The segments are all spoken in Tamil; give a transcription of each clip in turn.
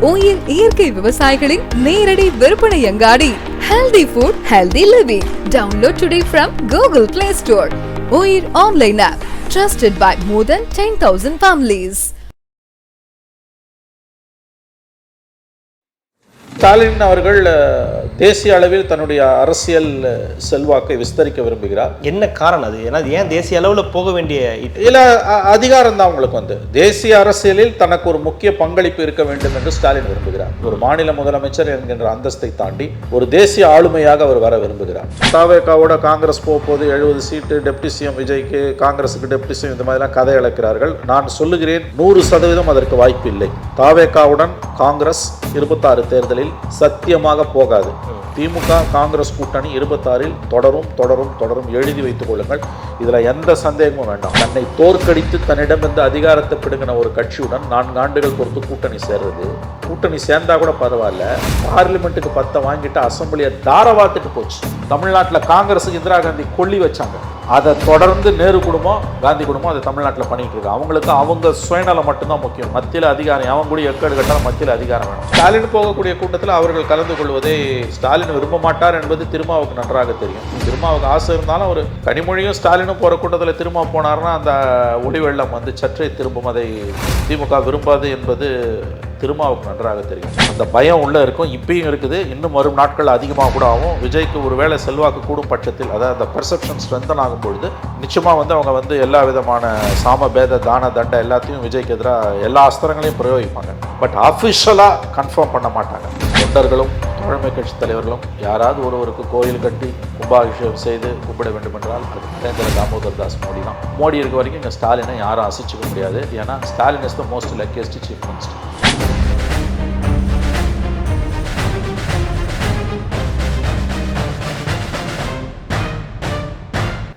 ஓயில் இயற்கை விவசாயிகளின் நேரடி விற்பனை அங்காடி. Healthy food healthy living download today from Google Play Store oil online app trusted by more than ten thousand families Stalin அவர்கள் தேசிய அளவில் தன்னுடைய அரசியல் செல்வாக்கை விஸ்தரிக்க விரும்புகிறார். என்ன காரணம் அது? ஏன்னா அது ஏன் தேசிய அளவில் போக வேண்டிய? இல்ல அ- அதிகாரம் தான் உங்களுக்கு வந்து. தேசிய அரசியலில் தனக்கு ஒரு முக்கிய பங்களிப்பு இருக்க வேண்டும் என்று ஸ்டாலின் விரும்புகிறார். ஒரு மாநில முதலமைச்சர் என்கின்ற அந்தஸ்தை தாண்டி ஒரு தேசிய ஆளுமையாக அவர் வர விரும்புகிறார். தாவேகாவோட காங்கிரஸ் போக போது எழுபது சீட்டு டெப்டி சிஎம் விஜய்க்கு காங்கிரஸுக்கு டெப்டி சிஎம் இந்த மாதிரிலாம் கதை இழக்கிறார்கள். நான் சொல்லுகிறேன் நூறு சதவீதம் அதற்கு வாய்ப்பு இல்லை. தாவேகாவுடன் காங்கிரஸ் இருபத்தாறு தேர்தலில் சத்தியமாக போகாது. திமுக காங்கிரஸ் கூட்டணி இருபத்தாறில் தொடரும் தொடரும் தொடரும். எழுதி வைத்துக் கொள்ளுங்கள். இதுல எந்த சந்தேகமும் வேண்டாம். தன்னை தோற்கடித்து தன்னிடமிருந்து அதிகாரத்தை பிடுங்கின ஒரு கட்சியுடன் நான்கு ஆண்டுகள் பொறுத்து கூட்டணி சேர்றது. கூட்டணி சேர்ந்தா கூட பரவாயில்ல. பார்லிமெண்ட்டுக்கு பத்தை வாங்கிட்டு அசம்பிளியை தாரவாத்துட்டு போச்சு. தமிழ்நாட்டில் காங்கிரஸுக்கு இந்திரா காந்தி கொல்லி வச்சாங்க. அதை தொடர்ந்து நேரு குடும்பம் காந்தி குடும்பம் அதை தமிழ்நாட்டில் பண்ணிகிட்டு இருக்கு. அவங்களுக்கு அவங்க சுயநலம் மட்டும்தான் முக்கியம். மத்தியில் அதிகாரம் அவன் கூட எக்கேடு கட்டாலும் மத்தியில் அதிகாரம் வேணும். ஸ்டாலின் போகக்கூடிய கூட்டத்தில் அவர்கள் கலந்து கொள்வதை ஸ்டாலின் விரும்ப மாட்டார் என்பது திருமாவுக்கு நன்றாக தெரியும். திருமாவுக்கு ஆசை இருந்தாலும் ஒரு கனிமொழியும் ஸ்டாலினும் போகிற கூட்டத்தில் திருமா போனார்னா அந்த ஒளி வெள்ளம் வந்து சற்றே திரும்பும். அதை திமுக விரும்பாது என்பது திருமாவுக்கு நன்றாக தெரியும். அந்த பயம் உள்ள இருக்கும். இப்பயும் இருக்குது. இன்னும் வரும் நாட்கள் அதிகமாக கூட ஆகும். விஜய்க்கு ஒருவேளை செல்வாக்கு கூடும் பட்சத்தில் அதாவது அந்த பெர்செப்ஷன் ஸ்ட்ரென்தன் ஆகும் பொழுது நிச்சயமாக வந்து அவங்க வந்து எல்லா விதமான சாம பேத தான தண்ட எல்லாத்தையும் விஜய்க்கு எதிராக எல்லா அஸ்திரங்களையும் பிரயோகிப்பாங்க. பட் அஃபிஷியலாக கன்ஃபார்ம் பண்ண மாட்டாங்க. தொண்டர்களும் தோழமை கட்சி தலைவர்களும் யாராவது ஒருவருக்கு கோயில் கட்டி கும்பாபிஷேகம் செய்து கும்பிட வேண்டும் என்றால் அது நரேந்திர தாமோதர் தாஸ் மோடி தான். மோடி இருக்க வரைக்கும் இங்கே ஸ்டாலினை யாரும் அசைச்சிக்க முடியாது. ஏன்னா Stalin is the most luckiest chief minister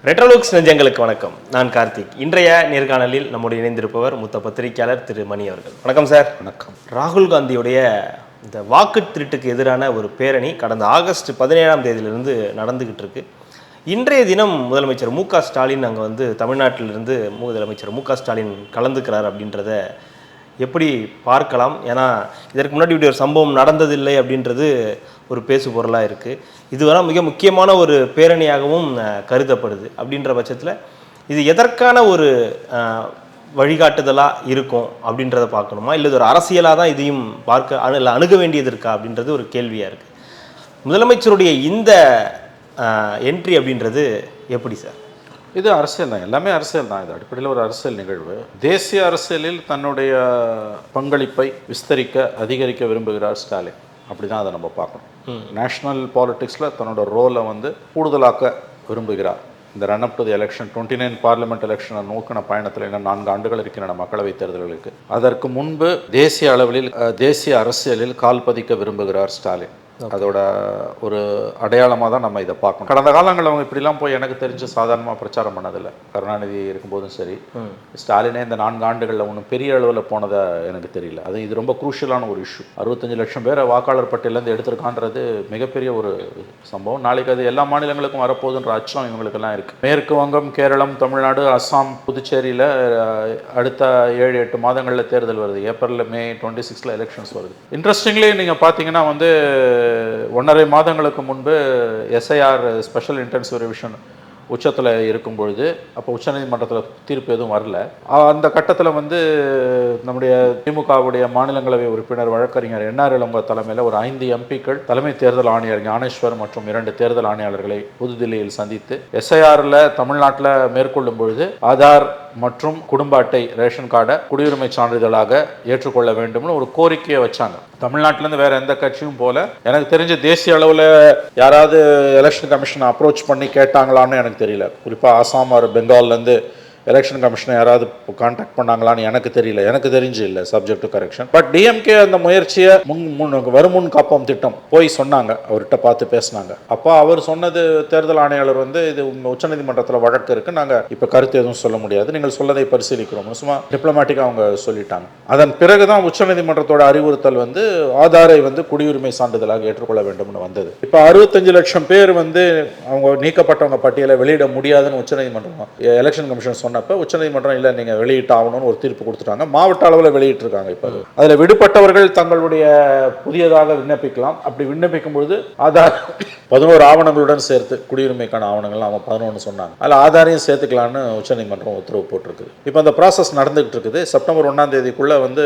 ரெட்ரோலுக்ஸ் நெஞ்சங்களுக்கு வணக்கம். நான் கார்த்திக். இன்றைய நேர்காணலில் நம்முடைய இணைந்திருப்பவர் மூத்த பத்திரிகையாளர் திரு மணி அவர்கள். வணக்கம் சார். வணக்கம். ராகுல் காந்தியுடைய இந்த வாக்கு திருட்டுக்கு எதிரான ஒரு பேரணி கடந்த ஆகஸ்ட் பதினேழாம் தேதியிலிருந்து நடந்துகிட்டு இருக்கு. இன்றைய தினம் முதலமைச்சர் மு க ஸ்டாலின் அங்கே வந்து தமிழ்நாட்டிலிருந்து முதலமைச்சர் மு க ஸ்டாலின் கலந்துக்கிறார் அப்படின்றத எப்படி பார்க்கலாம்? ஏன்னா இதற்கு முன்னாடி இப்படி ஒரு சம்பவம் நடந்ததில்லை அப்படின்றது ஒரு பேசு பொருளாக இருக்குது இதுவரை மிக முக்கியமான ஒரு பேரணியாகவும் கருதப்படுது. அப்படின்ற பட்சத்தில் இது எதற்கான ஒரு வழிகாட்டுதலாக இருக்கும் அப்படின்றத பார்க்கணுமா? இல்லை இது ஒரு அரசியலாக தான் இதையும் பார்க்க அணு இல்லை அணுக வேண்டியது இருக்கா? அப்படின்றது ஒரு கேள்வியாக இருக்குது முதலமைச்சருடைய இந்த என்ட்ரி அப்படின்றது எப்படி சார்? இது அரசியல் தான். எல்லாமே அரசியல் தான். இது அடிப்படையில் ஒரு அரசியல் நிகழ்வு. தேசிய அரசியலில் தன்னுடைய பங்களிப்பை விஸ்தரிக்க அதிகரிக்க விரும்புகிறார் ஸ்டாலின். அப்படி தான் அதை நம்ம பார்க்கணும். நேஷ்னல் பாலிட்டிக்ஸில் தன்னோட ரோலை வந்து கூடுதலாக்க விரும்புகிறார். இந்த run up to the election twenty nine parliament எலெக்ஷனை நோக்கின பயணத்தில் இன்னும் நான்கு ஆண்டுகள் இருக்கின்றன மக்களவைத் தேர்தல்களுக்கு. அதற்கு முன்பு தேசிய அளவில் தேசிய அரசியலில் கால் பதிக்க விரும்புகிறார் ஸ்டாலின். அதோட ஒரு அடையாளமாக தான் நம்ம இதை பார்க்கணும். கடந்த காலங்களில் அவங்க இப்படிலாம் போய் எனக்கு தெரிஞ்சு சாதாரணமாக பிரச்சாரம் பண்ணதில்லை. கருணாநிதி இருக்கும்போதும் சரி ஸ்டாலினே இந்த நான்கு ஆண்டுகளில் ஒன்றும் பெரிய அளவில் போனதை எனக்கு தெரியல. அது இது ரொம்ப குரூஷியலான ஒரு இஷ்யூ அறுபத்தஞ்சு லட்சம் பேரை வாக்காளர் பட்டியலேருந்து எடுத்திருக்கான்றது மிகப்பெரிய ஒரு சம்பவம். நாளைக்கு அது எல்லா மாநிலங்களுக்கும் வரப்போகுதுன்ற அச்சம் இவங்களுக்கெல்லாம் இருக்குது மேற்கு வங்கம் கேரளம் தமிழ்நாடு அஸ்ஸாம் புதுச்சேரியில் அடுத்த ஏழு எட்டு மாதங்களில் தேர்தல் வருது. ஏப்ரலில் மே டுவெண்ட்டி சிக்ஸில் எலெக்ஷன்ஸ் வருது. இன்ட்ரெஸ்டிங்லி நீங்கள் பார்த்தீங்கன்னா வந்து ஒன்றரை மாதங்களுக்கு முன்பு எஸ்ஐஆர் ஸ்பெஷல் இன்டென்சிவ் ரிவிஷன் உச்சத்தில் இருக்கும் பொழுது அப்போ உச்சநீதிமன்றத்தில் தீர்ப்பு எதுவும் வரல. அந்த கட்டத்தில் வந்து நம்முடைய திமுகவுடைய மாநிலங்களவை உறுப்பினர் வழக்கறிஞர் என்ஆர் இளங்கோ தலைமையில் ஒரு ஐந்து எம்பிக்கள் தலைமை தேர்தல் ஆணையர் ஞானேஸ்வர் மற்றும் இரண்டு தேர்தல் ஆணையாளர்களை புதுதில்லியில் சந்தித்து எஸ்ஐஆரில் தமிழ்நாட்டில் மேற்கொள்ளும் பொழுது ஆதார் மற்றும் குடும்ப அட்டை ரேஷன் கார்டை குடியுரிமை சான்றிதழாக ஏற்றுக்கொள்ள வேண்டும்னு ஒரு கோரிக்கையை வச்சாங்க. தமிழ்நாட்டிலேருந்து வேற எந்த கட்சியும் போல. எனக்கு தெரிஞ்ச தேசிய அளவில் யாராவது எலெக்ஷன் கமிஷனை அப்ரோச் பண்ணி கேட்டாங்களான்னு எனக்கு தெரியல. குறிப்பாக ஆசாம் ஆர் பெங்கால்லேருந்து எலெக்ஷன் கமிஷனை யாராவது காண்டாக்ட் பண்ணாங்களான்னு எனக்கு தெரியல. எனக்கு தெரிஞ்சு இல்லை subject to correction but DMK அந்த முயற்சியை முன் முன் வருமுன் காப்போம் திட்டம். போய் சொன்னாங்க அவர்கிட்ட பார்த்து பேசினாங்க. அப்போ அவர் சொன்னது தேர்தல் ஆணையாளர் வந்து இது உச்சநீதிமன்றத்தில் வழக்கு இருக்கு. நாங்கள் இப்போ கருத்து எதுவும் சொல்ல முடியாது. நீங்கள் சொல்லதை பரிசீலிக்கிறோம். சும்மா டிப்ளமேட்டிக்காக அவங்க சொல்லிட்டாங்க. அதன் பிறகு தான் உச்சநீதிமன்றத்தோட அறிவுறுத்தல் வந்து ஆதாரை வந்து குடியுரிமை சான்றிதழாக ஏற்றுக்கொள்ள வேண்டும்னு வந்தது. இப்போ அறுபத்தஞ்சு லட்சம் பேர் வந்து அவங்க நீக்கப்பட்டவங்க பட்டியலை வெளியிட முடியாதுன்னு உச்சநீதிமன்றம் எலெக்ஷன் கமிஷன் சொன்ன சொன்னப்ப உச்சநீதிமன்றம் இல்லை நீங்கள் வெளியிட்டு ஆகணும்னு ஒரு தீர்ப்பு கொடுத்துட்டாங்க. மாவட்ட அளவில் வெளியிட்டிருக்காங்க இப்போ அது. அதில் விடுபட்டவர்கள் தங்களுடைய புதியதாக விண்ணப்பிக்கலாம். அப்படி விண்ணப்பிக்கும் பொழுது ஆதார் பதினோரு ஆவணங்களுடன் சேர்த்து குடியுரிமைக்கான ஆவணங்கள் அவங்க பதினொன்று சொன்னாங்க. அதில் ஆதாரையும் சேர்த்துக்கலான்னு உச்சநீதிமன்றம் உத்தரவு போட்டிருக்குது. இப்போ அந்த ப்ராசஸ் நடந்துகிட்டு இருக்குது செப்டம்பர் ஒன்றாம் தேதிக்குள்ளே வந்து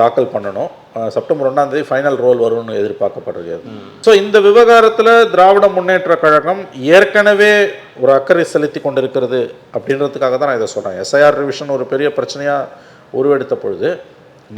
தாக்கல் பண்ணணும். செப்டம்பர் ஒன்றாம் தேதி ஃபைனல் ரோல் வரும்னு எதிர்பார்க்கப்படுகிறது. ஸோ இந்த விவகாரத்தில் திராவிட முன்னேற்ற கழகம் ஏற்கனவே ஒரு அக்கறை செலுத்தி கொண்டிருக்கிறது அப்படின்றதுக்காக தான் நான் இதை சொல்கிறேன் எஸ்ஐஆர் ரிவிஷன் ஒரு பெரிய பிரச்சனையாக உருவெடுத்த பொழுது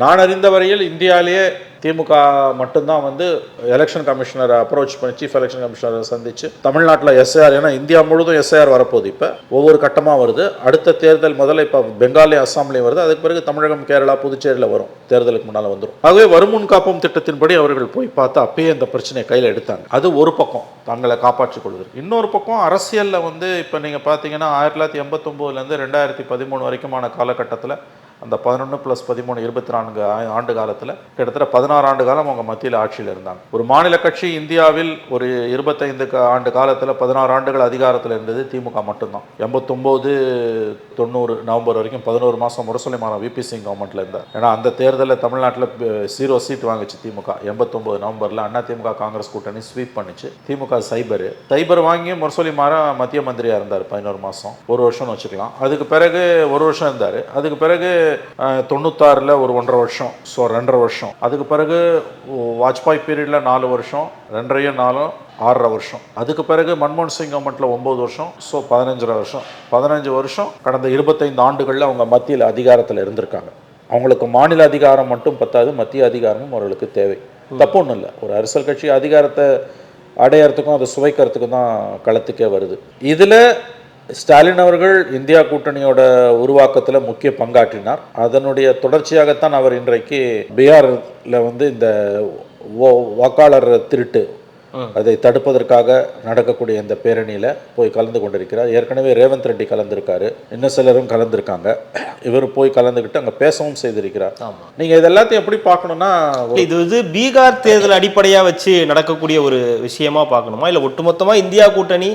நான் அறிந்த வரையில் இந்தியாவிலேயே திமுக மட்டும்தான் வந்து எலெக்ஷன் கமிஷனரை அப்ரோச் பண்ணி சீஃப் எலெக்ஷன் கமிஷனரை சந்திச்சு தமிழ்நாட்டில் எஸ்ஐஆர் ஏன்னா இந்தியா முழுதும் எஸ்ஐஆர் வரப்போகுது இப்போ. ஒவ்வொரு கட்டமாக வருது. அடுத்த தேர்தல் முதல்ல இப்போ பெங்காலி அஸ்ஸாம்லேயும் வருது. அதுக்கு பிறகு தமிழகம் கேரளா புதுச்சேரியில் வரும். தேர்தலுக்கு முன்னால் வந்துடும் ஆகவே வருமுன் காப்போம் திட்டத்தின்படி அவர்கள் போய் பார்த்து அப்பயே இந்த பிரச்சனையை கையில் எடுத்தாங்க. அது ஒரு பக்கம் தங்களை காப்பாற்றிக் கொள்வது இன்னொரு பக்கம் அரசியலில் வந்து இப்போ நீங்கள் பார்த்தீங்கன்னா ஆயிரத்தி தொள்ளாயிரத்தி எண்பத்தொம்போதுலேருந்து ரெண்டாயிரத்தி பதிமூணு வரைக்குமான காலகட்டத்தில் அந்த பதினொன்று ப்ளஸ் பதிமூணு இருபத்தி நான்கு ஆண்டு காலத்தில் கிட்டத்தட்ட பதினாறு ஆண்டு காலம் அவங்க மத்தியில் ஆட்சியில் இருந்தாங்க. ஒரு மாநில கட்சி இந்தியாவில் ஒரு இருபத்தைந்து கா- ஆண்டு காலத்தில் பதினாறு ஆண்டுகள் அதிகாரத்தில் இருந்தது திமுக மட்டும்தான். எண்பத்தொம்போது தொண்ணூறு நவம்பர் வரைக்கும் பதினோரு மாதம் முரசொலி மாறன் விபி சிங் கவர்மெண்ட்டில் இருந்தார். ஏன்னா அந்த தேர்தலில் தமிழ்நாட்டில் சீரோ சீட் வாங்கிச்சு திமுக. எண்பத்தொம்போது நவம்பரில் அண்ணா திமுக காங்கிரஸ் கூட்டணி ஸ்வீப் பண்ணிச்சு. திமுக சைபர். சைபர் வாங்கி முரசொலி மாறன் மத்திய மந்திரியாக இருந்தார் பதினோரு மாதம் ஒரு வருஷம்னு வச்சுக்கலாம். அதுக்கு பிறகு ஒரு வருஷம் இருந்தார். அதுக்கு பிறகு தொண்ணூத்தாறில் ஒரு ஒன்றரை வருஷம் ஸோ ரெண்டரை வருஷம். அதுக்கு பிறகு வாஜ்பாய் பீரியடில் நாலு வருஷம் ரெண்டரையும் நாலும் ஆறரை வருஷம். அதுக்கு பிறகு மன்மோகன் சிங் கவர்மெண்ட்டில் ஒம்பது வருஷம் ஸோ பதினஞ்சரை வருஷம். பதினஞ்சு வருஷம் கடந்த இருபத்தைந்து ஆண்டுகளில் அவங்க மத்தியில் அதிகாரத்தில் இருந்திருக்காங்க. அவங்களுக்கு மாநில அதிகாரம் மட்டும் பத்தாது மத்திய அதிகாரமும் அவர்களுக்கு தேவை. தப்பு ஒன்றும் இல்லை. ஒரு அரசியல் கட்சி அதிகாரத்தை அடையறதுக்கும் அதை சுவைக்கிறதுக்கும் தான் களத்துக்கே வருது. இதில் ஸ்டாலின் அவர்கள் இந்தியா கூட்டணியோட உருவாக்கத்தில் முக்கிய பங்காற்றினார். அதனுடைய தொடர்ச்சியாகத்தான் அவர் இன்றைக்கு பீகாரில் வந்து இந்த வாக்காளர் திருட்டு அதை தடுப்பதற்காக நடக்கக்கூடிய இந்த பேரணியில் போய் கலந்து கொண்டிருக்கிறார். ஏற்கனவே ரேவந்த் ரெட்டி கலந்திருக்காரு. இன்னும் சிலரும் கலந்திருக்காங்க. இவர் போய் கலந்துக்கிட்டு அங்கே பேசவும் செய்திருக்கிறார். நீங்கள் இது எல்லாத்தையும் எப்படி பார்க்கணுன்னா இல்ல, இது வந்து பீகார் தேர்தல் அடிப்படையா வச்சு நடக்கக்கூடிய ஒரு விஷயமா பார்க்கணுமா? இல்ல ஒட்டுமொத்தமா இந்தியா கூட்டணி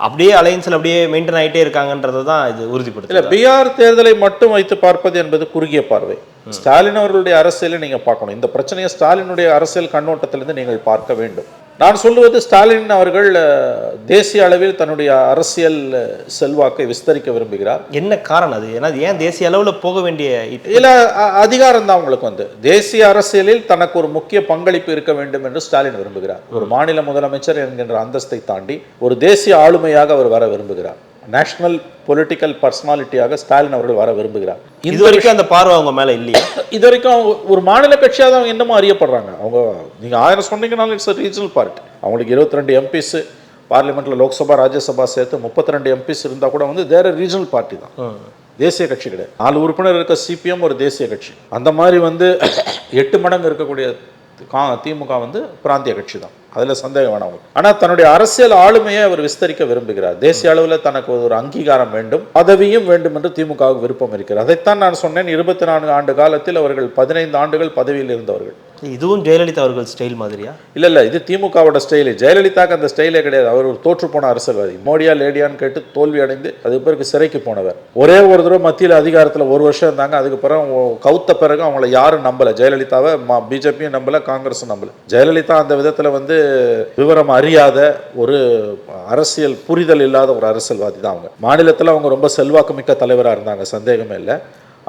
அப்படியே அலையன்ஸில் அப்படியே மெயின்டைன் ஆகிட்டே இருக்காங்கன்றதை தான் இது இல்ல உறுதிப்படுத்தல பீகார் தேர்தலை மட்டும் வைத்து பார்ப்பது என்பது குறுகிய பார்வை. ஸ்டாலின் அவர்களுடைய அரசியலை நீங்க பார்க்கணும். இந்த பிரச்சனையை ஸ்டாலினுடைய அரசியல் கண்ணோட்டத்திலிருந்து நீங்கள் பார்க்க வேண்டும். நான் சொல்லுவது ஸ்டாலின் அவர்கள் தேசிய அளவில் தன்னுடைய அரசியல் செல்வாக்கை விஸ்தரிக்க விரும்புகிறார். என்ன காரணம் அது? ஏன்னா ஏன் தேசிய அளவுல போக வேண்டிய இல்ல அதிகாரம் தான் உங்களுக்கு வந்து. தேசிய அரசியலில் தனக்கு ஒரு முக்கிய பங்களிப்பு இருக்க வேண்டும் என்று ஸ்டாலின் விரும்புகிறார். ஒரு மாநில முதலமைச்சர் என்கின்ற அந்தஸ்தை தாண்டி ஒரு தேசிய ஆளுமையாக அவர் வர விரும்புகிறார். நேஷனல் பொலிட்டிக்கல் பர்சனாலிட்டியாக ஸ்டாலின் அவர்கள் வர விரும்புகிறார். இது வரைக்கும் அந்த பார்வை அவங்க மேல இல்லையா? இது வரைக்கும் அவங்க ஒரு மாநில கட்சியாக தான் அவங்க இன்னமும் அறியப்படுறாங்க. அவங்க நீங்கள் ஆயிரம் சொன்னீங்கனாலும் இட்ஸ் ரீஜனல் பார்ட்டி அவங்களுக்கு இருபத்தி ரெண்டு எம்பிஸ் பார்லிமெண்ட்டில் லோக்சபா ராஜ்யசபா சேர்த்து முப்பத்தி ரெண்டு எம்பிஸ் இருந்தால் கூட வந்து தேர் ரீஜனல் பார்ட்டி தான். தேசிய கட்சி கிடையாது. நாலு உறுப்பினர் இருக்க சிபிஎம் ஒரு தேசிய கட்சி. அந்த மாதிரி வந்து எட்டு மடங்கு இருக்கக்கூடிய கா திமுக வந்து பிராந்திய கட்சி தான். அதில் சந்தேகம் வேணாம் ஆனால் தன்னுடைய அரசியல் ஆளுமையை அவர் விஸ்தரிக்க விரும்புகிறார். தேசிய அளவில் தனக்கு ஒரு அங்கீகாரம் வேண்டும் பதவியும் வேண்டும் என்று திமுகவுக்கு விருப்பம் இருக்கிறது. அதைத்தான் நான் சொன்னேன் இருபத்தி நான்கு ஆண்டு காலத்தில் அவர்கள் பதினைந்து ஆண்டுகள் பதவியில் இருந்தவர்கள். இதுவும் ஜெயலலிதா அவர்கள் ஸ்டைல் மாதிரியா? இல்லை இல்லை இது திமுகவோட ஸ்டைலு ஜெயலலிதாக்கு அந்த ஸ்டைலே கிடையாது. அவர் ஒரு தோற்று போன அரசியல்வாதி. மோடியா லேடியான்னு கேட்டு தோல்வி அடைந்து அதுக்கு பிறகு சிறைக்கு போனவர். ஒரே ஒரு தடவை மத்தியில் அதிகாரத்தில் ஒரு வருஷம் இருந்தாங்க. அதுக்கு பிறகு கவுத்த பிறகு அவங்கள யாரும் நம்பல. ஜெயலலிதாவை பிஜேபியும் நம்பலை காங்கிரஸும் நம்பல. ஜெயலலிதா அந்த விதத்தில் வந்து விவரம் அறியாத ஒரு அரசியல் புரிதல் இல்லாத ஒரு அரசியல்வாதி தான் அவங்க. மாநிலத்தில் அவங்க ரொம்ப செல்வாக்குமிக்க தலைவராக இருந்தாங்க. சந்தேகமே இல்லை.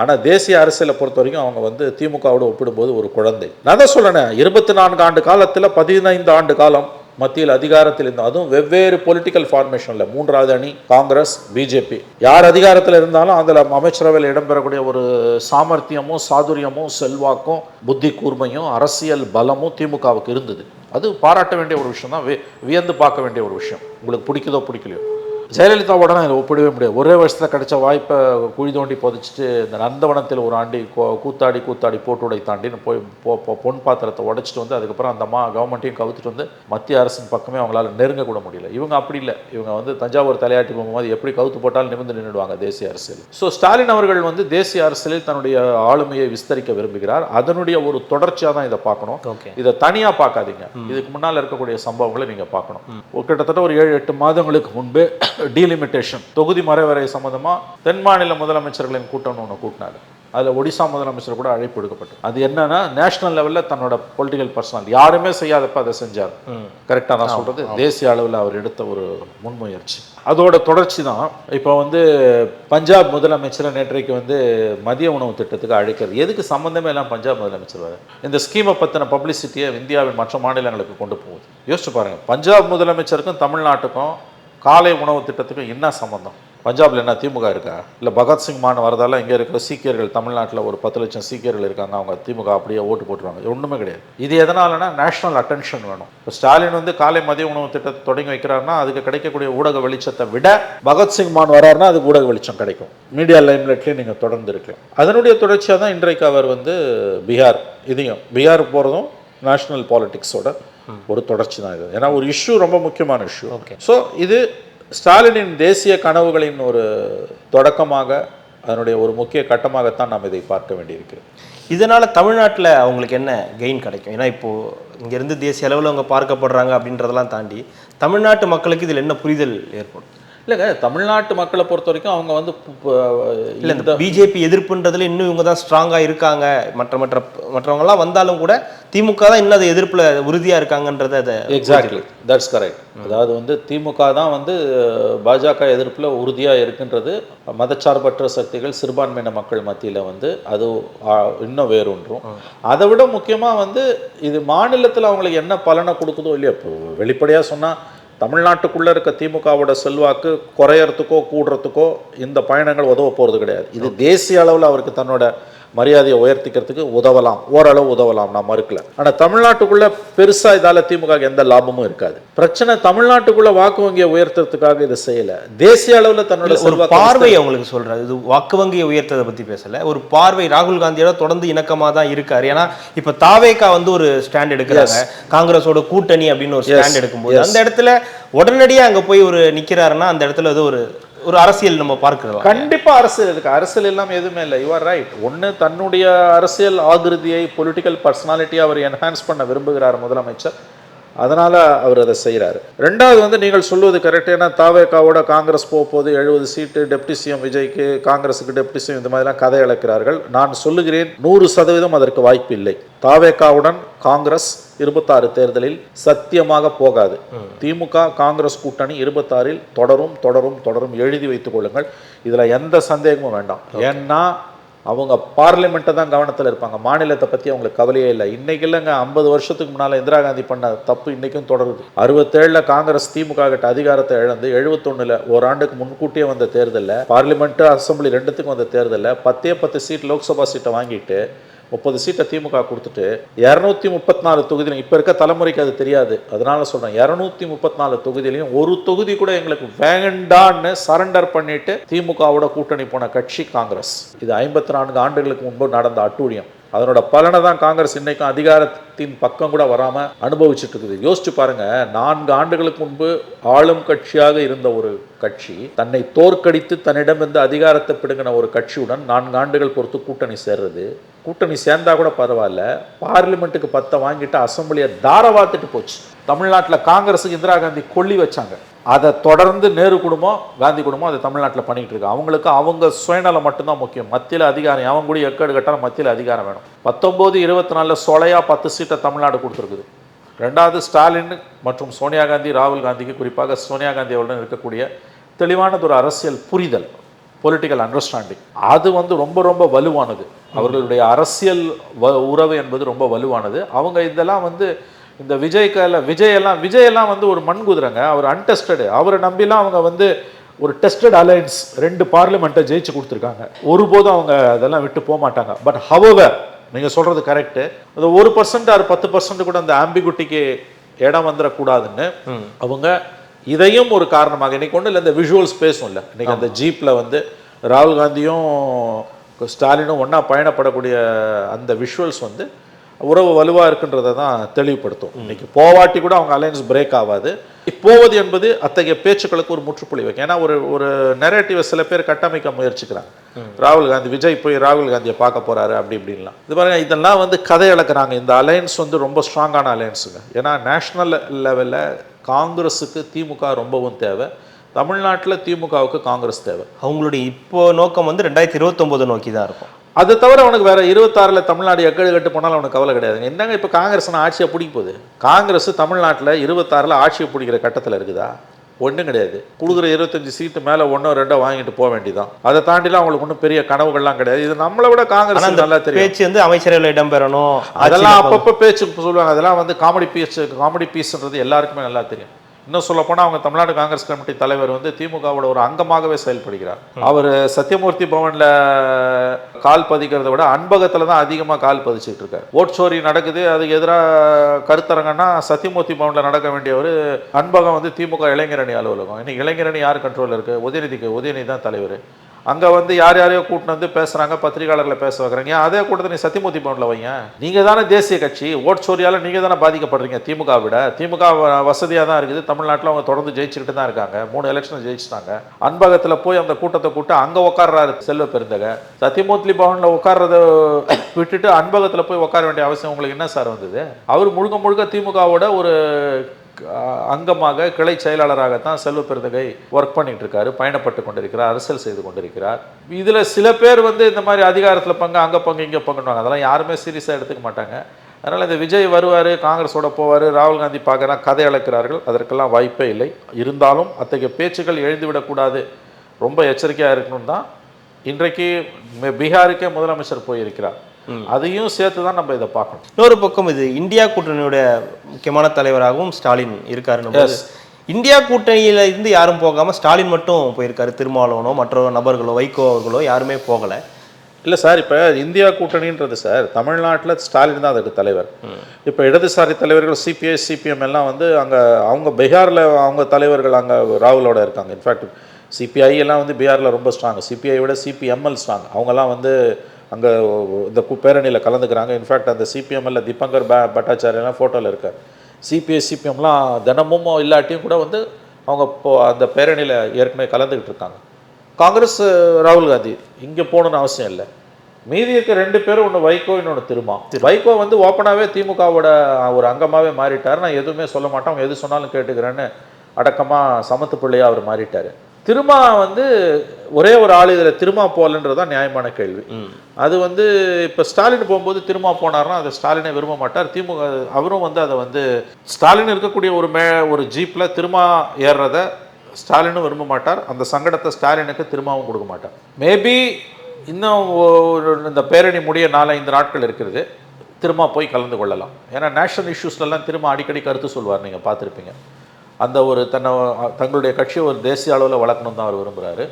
ஆனால் தேசிய அரசியலை பொறுத்த வரைக்கும் அவங்க வந்து திமுகவோடு ஒப்பிடும்போது ஒரு குழந்தை. நான் தான் சொல்லேன் இருபத்தி நான்கு ஆண்டு காலத்தில் பதினைந்து ஆண்டு காலம் மத்தியில் அதிகாரத்தில் இருந்தோம் அதுவும் வெவ்வேறு பொலிட்டிக்கல் ஃபார்மேஷனில் மூன்றாவது அணி காங்கிரஸ் பிஜேபி யார் அதிகாரத்தில் இருந்தாலும் அதில் அமைச்சரவையில் இடம்பெறக்கூடிய ஒரு சாமர்த்தியமும் சாதுரியமும் செல்வாக்கும் புத்தி கூர்மையும் அரசியல் பலமும் திமுகவுக்கு இருந்தது. அது பாராட்ட வேண்டிய ஒரு விஷயம் தான் வியந்து பார்க்க வேண்டிய ஒரு விஷயம். உங்களுக்கு பிடிக்குதோ பிடிக்கலையோ? ஜெயலலிதாவோட நான் ஒப்பிடவே முடியாது. ஒரே வருஷத்தில் கிடைச்ச வாய்ப்பை குழி தோண்டி புதைச்சிட்டு இந்த நந்தவனத்தில் ஒரு ஆண்டி கூத்தாடி கூத்தாடி போட்டுடை தாண்டின்னு போய் பொன் பாத்திரத்தை உடைச்சிட்டு வந்து அதுக்கப்புறம் அந்த அம்மா கவர்மெண்ட்டையும் கவுத்துட்டு வந்து மத்திய அரசின் பக்கமே அவங்களால நெருங்க கூட முடியல. இவங்க அப்படி இல்லை. இவங்க வந்து தஞ்சாவூர் தலையாட்டி போகும்போது எப்படி கவுத்து போட்டாலும் நிமிர்ந்து நின்றுடுவாங்க தேசிய அரசியல். ஸோ ஸ்டாலின் அவர்கள் வந்து தேசிய அரசியலில் தன்னுடைய ஆளுமையை விஸ்தரிக்க விரும்புகிறார். அதனுடைய ஒரு தொடர்ச்சியாக தான் இதை பார்க்கணும். இதை தனியா பார்க்காதீங்க. இதுக்கு முன்னால் இருக்கக்கூடிய சம்பவங்களை நீங்க பார்க்கணும். ஒரு கிட்டத்தட்ட ஒரு ஏழு எட்டு மாதங்களுக்கு முன்பு டீலிமிட்டேஷன் தொகுதி மறைவரை சம்பந்தமா தென் மாநில முதலமைச்சர்களின் கூட்டம்னு ஒன்று கூட்டினாரு. அதில் ஒடிசா முதலமைச்சர் கூட அழைப்பு எடுக்கப்பட்டது அது என்னன்னா நேஷனல் லெவலில் தன்னோட பொலிட்டிக்கல் பர்சனல் யாருமே செய்யாதப்ப அதை செஞ்சார். கரெக்டாக நான் சொல்றது. தேசிய அளவில் அவர் எடுத்த ஒரு முன்முயற்சி. அதோட தொடர்ச்சி தான் இப்போ வந்து பஞ்சாப் முதலமைச்சரை நேற்றைக்கு வந்து மதிய உணவு திட்டத்துக்கு அழைக்கிறது. எதுக்கு சம்மந்தமே எல்லாம் பஞ்சாப் முதலமைச்சர் வர? இந்த ஸ்கீமை பற்றின பப்ளிசிட்டியை இந்தியாவின் மற்ற மாநிலங்களுக்கு கொண்டு போகுது. யோசிச்சு பாருங்க. பஞ்சாப் முதலமைச்சருக்கும் தமிழ்நாட்டுக்கும் காலை உணவு திட்டத்துக்கும் என்ன சம்மந்தம் பஞ்சாபில் என்ன திமுக இருக்கா? இல்லை பகத்சிங் மான் வரதால இங்கே இருக்கிற சீக்கியர்கள் தமிழ்நாட்டில் ஒரு பத்து லட்சம் சீக்கியர்கள் இருக்காங்க அவங்க திமுக அப்படியே ஓட்டு போட்டுருவாங்க. ஒன்றுமே கிடையாது. இது எதனாலனா நேஷனல் அட்டென்ஷன் வேணும். இப்போ ஸ்டாலின் வந்து காலை மதிய உணவு திட்டத்தை தொடங்கி வைக்கிறாருன்னா அதுக்கு கிடைக்கக்கூடிய ஊடக வெளிச்சத்தை விட பகத்சிங் மான் வராருன்னா அதுக்கு ஊடக வெளிச்சம் கிடைக்கும். மீடியா லைம்லைட்லேயும் நீங்கள் தொடர்ந்து இருக்கலாம். அதனுடைய தொடர்ச்சியாக தான் இன்றைக்கு அவர் வந்து பீகார் இதையும் பீகார் போகிறதும் நேஷனல் பாலிட்டிக்ஸோட ஒரு தொடர்ச்சி தான் இது. ஏன்னா ஒரு இஷ்யூ ரொம்ப முக்கியமான இஷ்யூ Okay. ஸோ இது ஸ்டாலினின் தேசிய கனவுகளின் ஒரு தொடக்கமாக அதனுடைய ஒரு முக்கிய கட்டமாகத்தான் நாம் இதை பார்க்க வேண்டியிருக்கு இதனால தமிழ்நாட்டில் அவங்களுக்கு என்ன கெயின் கிடைக்கும்? ஏன்னா இப்போ இங்கேருந்து தேசிய அளவில் அவங்க பார்க்கப்படுறாங்க அப்படின்றதெல்லாம் தாண்டி தமிழ்நாட்டு மக்களுக்கு இதில் என்ன புரிதல் ஏற்படும்? இல்லைங்க தமிழ்நாட்டு மக்களை பொறுத்த வரைக்கும் அவங்க வந்து இல்லை இந்த பிஜேபி எதிர்ப்புன்றதுல இன்னும் இவங்க தான் ஸ்ட்ராங்காக இருக்காங்க. மற்ற மற்ற மற்றவங்கலாம் வந்தாலும் கூட திமுக தான் இன்னும் அது எதிர்ப்பில் உறுதியாக இருக்காங்கன்றதை அதை எக்ஸாக்ட்லி தட்ஸ் கரெக்ட் அதாவது வந்து திமுக தான் வந்து பாஜக எதிர்ப்பில் உறுதியாக இருக்குன்றது மதச்சார்பற்ற சக்திகள் சிறுபான்மையின மக்கள் மத்தியில் வந்து அது இன்னும் வேறொன்றும். அதை விட முக்கியமாக வந்து இது மாநிலத்தில் அவங்களுக்கு என்ன பலனை கொடுக்குதோ இல்லையா இப்போ வெளிப்படையாக சொன்னால் தமிழ்நாட்டுக்குள்ளே இருக்க திமுகவோட செல்வாக்கு குறையறதுக்கோ கூடுறதுக்கோ இந்த பயணங்கள் உதவ போகிறது கிடையாது. இது தேசிய அளவில் அவருக்கு தன்னோட மரியாதையை உயர்த்திக்கிறதுக்கு உதவலாம். ஓரளவு உதவலாம். நான் மறுக்கல. ஆனால் தமிழ்நாட்டுக்குள்ள பெருசா இதால திமுக எந்த லாபமும் இருக்காது. பிரச்சனை தமிழ்நாட்டுக்குள்ள வாக்கு வங்கியை உயர்த்துறதுக்காக இதை செய்யல. தேசிய அளவில் தன்னோட ஒரு பார்வை அவங்களுக்கு சொல்றாரு. இது வாக்கு வங்கியை உயர்த்ததை பத்தி பேசல. ஒரு பார்வை ராகுல் காந்தியோட தொடர்ந்து இணக்கமா தான் இருக்காரு. ஏன்னா இப்ப தாவேகா வந்து ஒரு ஸ்டாண்ட் எடுக்கிறாங்க. காங்கிரஸோட கூட்டணி அப்படின்னு ஒரு ஸ்டாண்ட் எடுக்கும்போது அந்த இடத்துல உடனடியா அங்க போய் ஒரு நிக்கிறாருன்னா அந்த இடத்துல அது ஒரு ஒரு அரசியல் நம்ம பார்க்கலாம் கண்டிப்பா அரசியல் இருக்கு. அரசியல் எல்லாம் எதுவுமே இல்லை. யூ ஆர் ரைட் ஒன்று தன்னுடைய அரசியல் ஆகிருதியை பொலிட்டிக்கல் பர்சனாலிட்டியை அவர் என்ஹான்ஸ் பண்ண விரும்புகிறார் முதலமைச்சர். அதனால அவர் அதை செய்கிறாரு ரெண்டாவது வந்து நீங்கள் சொல்வது கரெக்ட் ஏன்னா தாவேக்காவோட காங்கிரஸ் போக போது எழுபது சீட்டு டெப்டி சிஎம் விஜய்க்கு காங்கிரஸுக்கு டெப்டி சிஎம் இந்த மாதிரிலாம் கதை இழக்கிறார்கள். நான் சொல்லுகிறேன் நூறு சதவீதம் அதற்கு வாய்ப்பு இல்லை. தாவேக்காவுடன் காங்கிரஸ் இருபத்தாறு தேர்தலில் சத்தியமாக போகாது. திமுக காங்கிரஸ் கூட்டணி இருபத்தாறில் தொடரும் தொடரும் தொடரும். எழுதி வைத்துக் கொள்ளுங்கள். இதுல எந்த சந்தேகமும் வேண்டாம். ஏன்னா அவங்க பார்லிமெண்ட்டை தான் கவனத்தில் இருப்பாங்க. மாநிலத்தை பற்றி அவங்களுக்கு கவலையே இல்லை. இன்றைக்கி இல்லைங்க ஐம்பது வருஷத்துக்கு முன்னால் இந்திரா காந்தி பண்ண தப்பு இன்றைக்கும் தொடருது. அறுபத்தேழில் காங்கிரஸ் திமுக கிட்ட அதிகாரத்தை இழந்து எழுபத்தொன்னுல ஓராண்டுக்கு முன்கூட்டியே வந்த தேர்தலில் பார்லிமெண்ட்டு அசம்பிளி ரெண்டுத்துக்கும் வந்த தேர்தலில் பத்தே பத்து சீட் லோக்சபா சீட்டை வாங்கிட்டு முப்பது சீட்டை திமுக கொடுத்துட்டு இரநூத்தி முப்பத்தி நாலு தொகுதியிலும் இப்போ இருக்க தலைமுறைக்கு அது தெரியாது. அதனால சொல்கிறேன் இரநூத்தி முப்பத்தி நாலு தொகுதியிலையும் ஒரு தொகுதி கூட எங்களுக்கு வேண்டான்னு சரண்டர் பண்ணிட்டு திமுகவோட கூட்டணி போன கட்சி காங்கிரஸ். இது ஐம்பத்தி நான்கு ஆண்டுகளுக்கு முன்பு நடந்த அட்டூழியம். அதனோட பலனை தான் காங்கிரஸ் இன்னைக்கும் அதிகாரத்தின் பக்கம் கூட வராமல் அனுபவிச்சுட்டு இருக்குது. யோசிச்சு பாருங்க நான்கு ஆண்டுகளுக்கு முன்பு ஆளும் கட்சியாக இருந்த ஒரு கட்சி தன்னை தோற்கடித்து தன்னிடமிருந்து அதிகாரத்தை பிடுங்கின ஒரு கட்சியுடன் நான்கு ஆண்டுகள் பொறுத்து கூட்டணி சேர்றது கூட்டணி சேர்ந்தா கூட பரவாயில்ல. பார்லிமெண்ட்டுக்கு பத்தை வாங்கிட்டு அசம்பிளியை தாரவாத்துட்டு போச்சு. தமிழ்நாட்டில் காங்கிரஸுக்கு இந்திரா காந்தி கொல்லி வச்சாங்க. அதை தொடர்ந்து நேரு குடும்பம் காந்தி குடும்பம் அதை தமிழ்நாட்டில் பண்ணிட்டு இருக்கு. அவங்களுக்கு அவங்க சுயநலம் மட்டும்தான் முக்கியம். மத்தியில் அதிகாரம் அவன் கூட எக்கேடு கட்டாலும் மத்தியில் அதிகாரம் வேணும். பத்தொம்போது இருபத்தி நாலில் சொலையாக பத்து சீட்டை தமிழ்நாடு கொடுத்துருக்குது. ரெண்டாவது ஸ்டாலின் மற்றும் சோனியா காந்தி ராகுல் காந்திக்கு குறிப்பாக சோனியா காந்தி அவருடன் இருக்கக்கூடிய தெளிவானது ஒரு அரசியல் புரிதல் பொலிட்டிக்கல் அண்டர்ஸ்டாண்டிங் அது வந்து ரொம்ப ரொம்ப வலுவானது. அவர்களுடைய அரசியல் வ- உறவு என்பது ரொம்ப வலுவானது. அவங்க இதெல்லாம் வந்து இந்த விஜய்க்கால விஜயெல்லாம் விஜயெல்லாம் வந்து ஒரு மண் குதிரைங்க அவர் அன்டெஸ்டடு அவரை நம்பிலாம் அவங்க வந்து ஒரு டெஸ்டட் அலையன்ஸ் ரெண்டு பார்லிமெண்ட்டை ஜெயிச்சு கொடுத்துருக்காங்க. ஒருபோதும் அவங்க அதெல்லாம் விட்டு போக மாட்டாங்க. பட் ஹவவர் நீங்கள் சொல்கிறது கரெக்டு அது ஒரு பர்சன்ட் ஆறு பத்து பர்சன்ட் கூட அந்த ஆம்பிகுட்டிக்கு இடம் வந்துடக்கூடாதுன்னு அவங்க இதையும் ஒரு காரணமாக. இன்னைக்கு ஒன்றும் இல்லை இந்த விஷுவல்ஸ் பேசும் இல்லை இன்னைக்கு அந்த ஜீப்பில் வந்து ராகுல் காந்தியும் ஸ்டாலினும் ஒன்றா பயணப்படக்கூடிய அந்த விஷுவல்ஸ் வந்து உறவு வலுவாக இருக்குன்றதை தான் தெளிவுபடுத்தும். இன்னைக்கு போவாட்டி கூட அவங்க அலையன்ஸ் பிரேக் ஆகாது. போவது என்பது அத்தகைய பேச்சுக்களுக்கு ஒரு முற்றுப்புள்ளி வைக்கும். ஏன்னா ஒரு ஒரு நெரேட்டிவை சில பேர் கட்டமைக்க முயற்சிக்கிறாங்க. ராகுல் காந்தி விஜய் போய் ராகுல் காந்தியை பார்க்க போறாரு அப்படி இப்படின்லாம். இது பாருங்க இதெல்லாம் வந்து கதை இழக்கிறாங்க. இந்த அலையன்ஸ் வந்து ரொம்ப ஸ்ட்ராங்கான அலையன்ஸுங்க ஏன்னா நேஷனல் லெவலில் காங்கிரஸுக்கு திமுக ரொம்பவும் தேவை. தமிழ்நாட்டில் திமுகவுக்கு காங்கிரஸ் தேவை. அவங்களுடைய இப்போ நோக்கம் வந்து ரெண்டாயிரத்தி இருபத்தொம்போது நோக்கி தான் இருக்கும். அது தவிர அவனுக்கு வேற இருபத்தாறுல தமிழ்நாடு எக்கடு கட்டு போனாலும் அவனுக்கு கவலை கிடையாதுங்க என்னங்க இப்போ காங்கிரஸ் ஆட்சியை பிடிக்க போகுது? காங்கிரஸ் தமிழ்நாட்டில் இருபத்தாறுல ஆட்சியை பிடிக்கிற கட்டத்தில் இருக்குதா? ஒன்றும் கிடையாது. கொடுக்குற இருபத்தஞ்சு சீட்டு மேலே ஒன்றோ ரெண்டோ வாங்கிட்டு போக வேண்டியதான் அதை தாண்டிலாம் அவங்களுக்கு ஒன்றும் பெரிய கனவுகள்லாம் கிடையாது. இது நம்மளை விட காங்கிரஸ் நல்லா தெரியும். பேச்சு வந்து அமைச்சரவையில் இடம்பெறணும். அதெல்லாம் அப்பப்போ பேச்சு சொல்லுவாங்க. அதெல்லாம் வந்து காமெடி பீஸ் காமெடி பீஸ்ன்றது எல்லாருக்குமே நல்லா தெரியும். இன்னும் சொல்ல போனால் அவங்க தமிழ்நாடு காங்கிரஸ் கமிட்டி தலைவர் வந்து திமுகவோட ஒரு அங்கமாகவே செயல்படுகிறார். அவர் சத்யமூர்த்தி பவனில் கால் பதிக்கிறத விட அன்பகத்தில் தான் அதிகமாக கால் பதிச்சுட்டு இருக்காரு. ஓட் சோரி நடக்குது அதுக்கு எதிராக கருத்தரங்கன்னா சத்யமூர்த்தி பவனில் நடக்க வேண்டியவர் அன்பகம் வந்து திமுக இளைஞரணி அலுவலகம். இன்னைக்கு இளைஞரணி யார் கண்ட்ரோல் இருக்குது உதயநிதிக்கு உதயநிதி தான் தலைவர். அங்கே வந்து யார் யாரையோ கூட்டின்னு வந்து பேசுகிறாங்க பத்திரிகையாளர்களை பேச வைக்கிறாங்க. ஏன் அதே கூட்டத்தை நீ சத்தியமூர்த்தி பவனில் வைங்க? நீங்கள் தானே தேசிய கட்சி ஓட் சோரியால் நீங்கள் தானே பாதிக்கப்படுறீங்க திமுக விட. திமுக வசதியாக தான் இருக்குது. தமிழ்நாட்டில் அவங்க தொடர்ந்து ஜெயிச்சுக்கிட்டு தான் இருக்காங்க. மூணு எலெக்ஷன் ஜெயிச்சிட்டாங்க. அன்பகத்தில் போய் அந்த கூட்டத்தை கூட்டு அங்கே உட்கார்றாரு செல்வ பெருந்தக. சத்தியமூர்த்தி பவனில் உட்கார்றத விட்டுட்டு அன்பகத்தில் போய் உட்கார வேண்டிய அவசியம் உங்களுக்கு என்ன சார் வந்தது? அவர் முழுக்க முழுக்க திமுகவோட ஒரு அங்கமாக கிளை செயலாளராகத்தான் செல்வ பெருந்தகை ஒர்க் பண்ணிட்டு இருக்காரு பயணப்பட்டு கொண்டிருக்கிறார் அரசியல் செய்து கொண்டிருக்கிறார். இதுல சில பேர் வந்து இந்த மாதிரி அதிகாரத்தில் பங்கு அங்க பங்கு இங்க பங்குன்னு அதெல்லாம் யாருமே சீரியஸாக எடுத்துக்க மாட்டாங்க. அதனால இந்த விஜய் வருவார் காங்கிரஸோட போவார் ராகுல் காந்தி பார்க்குறா கதை அளக்கிறார்கள் அதற்கெல்லாம் வாய்ப்பே இல்லை. இருந்தாலும் அத்தகைய பேச்சுக்கள் எழுந்துவிடக்கூடாது ரொம்ப எச்சரிக்கையாக இருக்கணும் தான் இன்றைக்கு பீகாருக்கே முதலமைச்சர் போயிருக்கிறார். அதையும் சேர்த்து தான் நம்ம இதை பார்க்கணும். இன்னொரு பக்கம் இது இந்தியா கூட்டணியோட முக்கியமான தலைவராகவும் ஸ்டாலின் இருக்காருன்னு இந்தியா கூட்டணியில இருந்து யாரும் போகாம ஸ்டாலின் மட்டும் போயிருக்காரு. திருமாவளவனோ மற்ற நபர்களோ வைகோ அவர்களோ யாருமே போகல. இல்லை சார் இப்போ இந்தியா கூட்டணின்றது சார் தமிழ்நாட்டில் ஸ்டாலின் தான் அதுக்கு தலைவர். இப்போ இடதுசாரி தலைவர்கள் சிபிஐ சிபிஎம் எல்லாம் வந்து அங்கே அவங்க பீகாரில் அவங்க தலைவர்கள் அங்கே ராகுலோட இருக்காங்க. இன்ஃபேக்ட் சிபிஐ எல்லாம் வந்து பீகாரில் ரொம்ப ஸ்ட்ராங் சிபிஐ விட சிபிஎம்எல் ஸ்ட்ராங் அவங்கெல்லாம் வந்து அங்கே இந்த கு- பேரணியில் கலந்துக்கிறாங்க. இன்ஃபேக்ட் அந்த சிபிஎம்எல்ல தீபங்கர் ப பட்டாச்சாரியெல்லாம் ஃபோட்டோவில் இருக்கார் சிபிஐ சிபிஎம்லாம் தினமும் இல்லாட்டியும் கூட வந்து அவங்க இப்போ அந்த பேரணியில் ஏற்கனவே கலந்துக்கிட்டு இருக்காங்க. காங்கிரஸ் ராகுல் காந்தி இங்கே போகணும்னு அவசியம் இல்லை. மீதி இருக்க ரெண்டு பேரும் ஒன்று வைகோ இன்னொன்று திருமா. வைகோ வந்து ஓப்பனாகவே திமுகவோட ஒரு அங்கமாகவே மாறிட்டார். நான் எதுவுமே சொல்ல மாட்டேன். அவங்க எது சொன்னாலும் கேட்டுக்கிறேன்னு அடக்கமாக சமத்து பிள்ளையா அவர் மாறிட்டார். திருமா வந்து ஒரே ஒரு ஆள் இதில் திருமா போகலன்றது தான் நியாயமான கேள்வி. அது வந்து இப்போ ஸ்டாலின் போகும்போது திருமா போனார்னா அதை ஸ்டாலினை விரும்ப மாட்டார். திமுக அவரும் வந்து அதை வந்து ஸ்டாலின் இருக்கக்கூடிய ஒரு மே ஒரு ஜீப்பில் திருமா ஏறுறத ஸ்டாலினும் விரும்ப மாட்டார். அந்த சங்கடத்தை ஸ்டாலினுக்கு திரும்பவும் கொடுக்க மாட்டார். மேபி இன்னும் ஒரு இந்த பேரணி முடிய நாலஞ்சு நாட்கள் இருக்கிறது. திரும்ப போய் கலந்து கொள்ளலாம். ஏன்னா நேஷனல் இஷ்யூஸ்லாம் திரும்ப அடிக்கடி கருத்து சொல்வார் நீங்கள் பார்த்துருப்பீங்க. அந்த ஒரு தன்னை தங்களுடைய கட்சியை ஒரு தேசிய அளவில் வளர்க்கணும் தான் அவர் விரும்புகிறாரு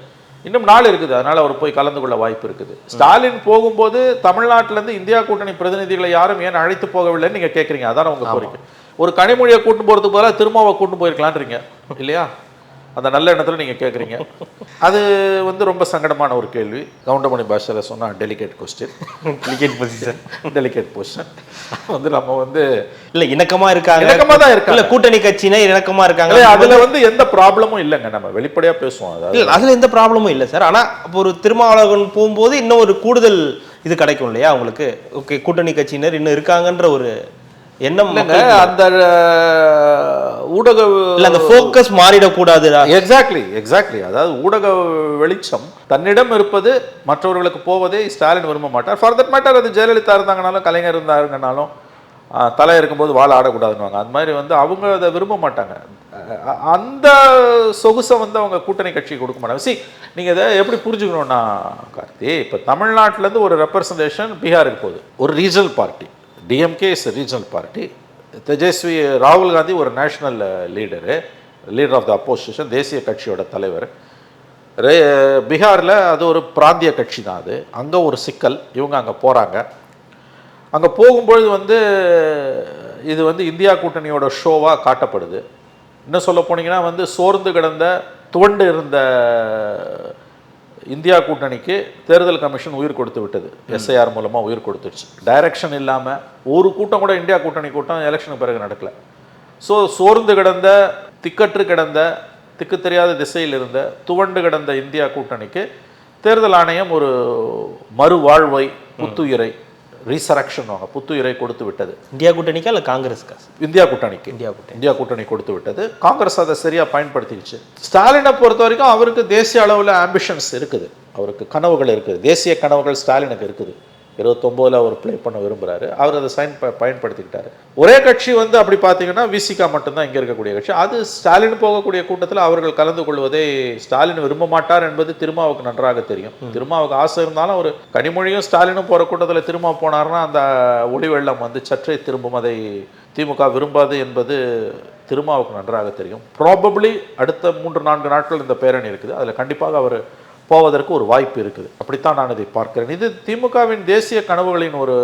இன்னும் நாள் இருக்குது அதனால் அவர் போய் கலந்து கொள்ள வாய்ப்பு இருக்குது. ஸ்டாலின் போகும்போது தமிழ்நாட்டிலேருந்து இந்தியா கூட்டணி பிரதிநிதிகளை யாரும் ஏன் அழைத்து போகவில்லைன்னு நீங்கள் கேட்குறீங்க அதான் உங்கள் கோரிக்கை. ஒரு கனிமொழியை கூட்டு போகிறதுக்கு பதிலாக திருமாவை கூட்டு போயிருக்கலான்றீங்க இல்லையா? அந்த நல்ல எண்ணத்தில் நீங்கள் கேட்குறீங்க அது வந்து ரொம்ப சங்கடமான ஒரு கேள்வி. கவுண்டமணி பாஷையில் சொன்னால் delicate question cricket position delicate question வந்து நம்ம வந்து இல்ல இணக்கமா இருக்காங்க. இணக்கமா தான் இருக்காங்க. இல்ல கூட்டணி கட்சியினர் இணக்கமா இருக்காங்க. அதுல வந்து எந்த ப்ராப்ளமும் இல்லைங்க. நம்ம வெளிப்படையா பேசுவோம். அதாவது இல்ல அதுல எந்த ப்ராப்ளமும் இல்ல சார் ஆனா அப்போ ஒரு திருமாவளவன் போகும்போது இன்னும் ஒரு கூடுதல் இது கிடைக்கும் இல்லையா உங்களுக்கு? ஓகே கூட்டணி கட்சியினர் இன்னும் இருக்காங்கன்ற ஒரு மக்களுக்கு- அந்த ஊடக இல்ல அந்த ஃபோக்கஸ் மாறிடக்கூடாது எக்ஸாக்ட்லி எக்ஸாக்ட்லி அதாவது ஊடக வெளிச்சம் தன்னிடம் இருப்பது மற்றவர்களுக்கு போவதே ஸ்டாலின் விரும்ப மாட்டார். ஃபார் தட் மேட்டர் அது ஜெயலலிதா இருந்தாங்கனாலும் கலைஞர் இருந்தாருங்கனாலும் தலை இருக்கும்போது வாழ ஆடக்கூடாதுன்னுவாங்க. அது மாதிரி வந்து அவங்க அதை விரும்ப மாட்டாங்க. அந்த சொகுசை வந்து அவங்க கூட்டணி கட்சி கொடுக்க மாட்டாங்க. சி நீங்கள் இதை எப்படி புரிஞ்சுக்கணும்னா கார்த்தி இப்போ தமிழ்நாட்டிலேருந்து ஒரு ரெப்ரசன்டேஷன் பீகாருக்கு போகுது. ஒரு regional party DMK is regional party Tejashwi ராகுல் காந்தி ஒரு national leader leader of the opposition தேசிய கட்சியோட தலைவர். ரே பீகாரில் அது ஒரு பிராந்திய கட்சி தான் அது. அங்கே ஒரு சிக்கல் இவங்க அங்கே போகிறாங்க அங்கே போகும்பொழுது வந்து இது வந்து இந்தியா கூட்டணியோட ஷோவாக காட்டப்படுது. இன்னும் சொல்ல போனீங்கன்னா வந்து சோர்ந்து கிடந்த துவண்டு இருந்த இந்தியா கூட்டணிக்கு தேர்தல் கமிஷன் உயிர் கொடுத்து விட்டது. எஸ்ஐஆர் மூலமாக உயிர் கொடுத்துருச்சு டைரக்ஷன் இல்லாமல் ஒரு கூட்டம் கூட இந்தியா கூட்டணி கூட்டம் எலெக்ஷனுக்கு பிறகு நடக்கல. ஸோ சோர்ந்து கிடந்த திக்கற்று கிடந்த திக்கு தெரியாத திசையில் இருந்த துவண்டு கிடந்த இந்தியா கூட்டணிக்கு தேர்தல் ஆணையம் ஒரு மறுவாழ்வை புத்துயிரை ரீசரக்ஷன் வாங்க. புத்துயிரை கொடுத்து விட்டது. இந்தியா கூட்டணிக்கா இல்லை காங்கிரஸ்க்கா? இந்தியா கூட்டணிக்கு. இந்தியா கூட்டணி. இந்தியா கூட்டணி கொடுத்து விட்டது. காங்கிரஸ் அதை சரியா பயன்படுத்திடுச்சு ஸ்டாலினை பொறுத்த வரைக்கும் அவருக்கு தேசிய அளவில் ஆம்பிஷன்ஸ் இருக்குது. அவருக்கு கனவுகள் இருக்குது. தேசிய கனவுகள் ஸ்டாலினுக்கு இருக்குது. இருபத்தொம்போதில் அவர் ப்ளே பண்ண விரும்புகிறாரு அவர் அதை சைன் ப பயன்படுத்திக்கிட்டாரு. ஒரே கட்சி வந்து அப்படி பார்த்தீங்கன்னா விசிகா மட்டும்தான் இங்கே இருக்கக்கூடிய கட்சி. அது ஸ்டாலின் போகக்கூடிய கூட்டத்தில் அவர்கள் கலந்து கொள்வதை ஸ்டாலின் விரும்ப மாட்டார் என்பது திருமாவுக்கு நன்றாக தெரியும். திருமாவுக்கு ஆசை இருந்தாலும் ஒரு கனிமொழியும் ஸ்டாலினும் போகிற கூட்டத்தில் திருமா போனார்னா அந்த ஒளி வெள்ளம் வந்து சற்றே திரும்பும். அதை திமுக விரும்பாது என்பது திருமாவுக்கு நன்றாக தெரியும். ப்ராபப்ளி அடுத்த மூன்று நான்கு நாட்கள் இந்த பேரணி இருக்குது. அதில் கண்டிப்பாக அவர் போவதற்கு ஒரு வாய்ப்பு இருக்குது. அப்படித்தான் நான் இதை பார்க்கிறேன். இது திமுகவின் தேசிய கனவுகளின் ஒரு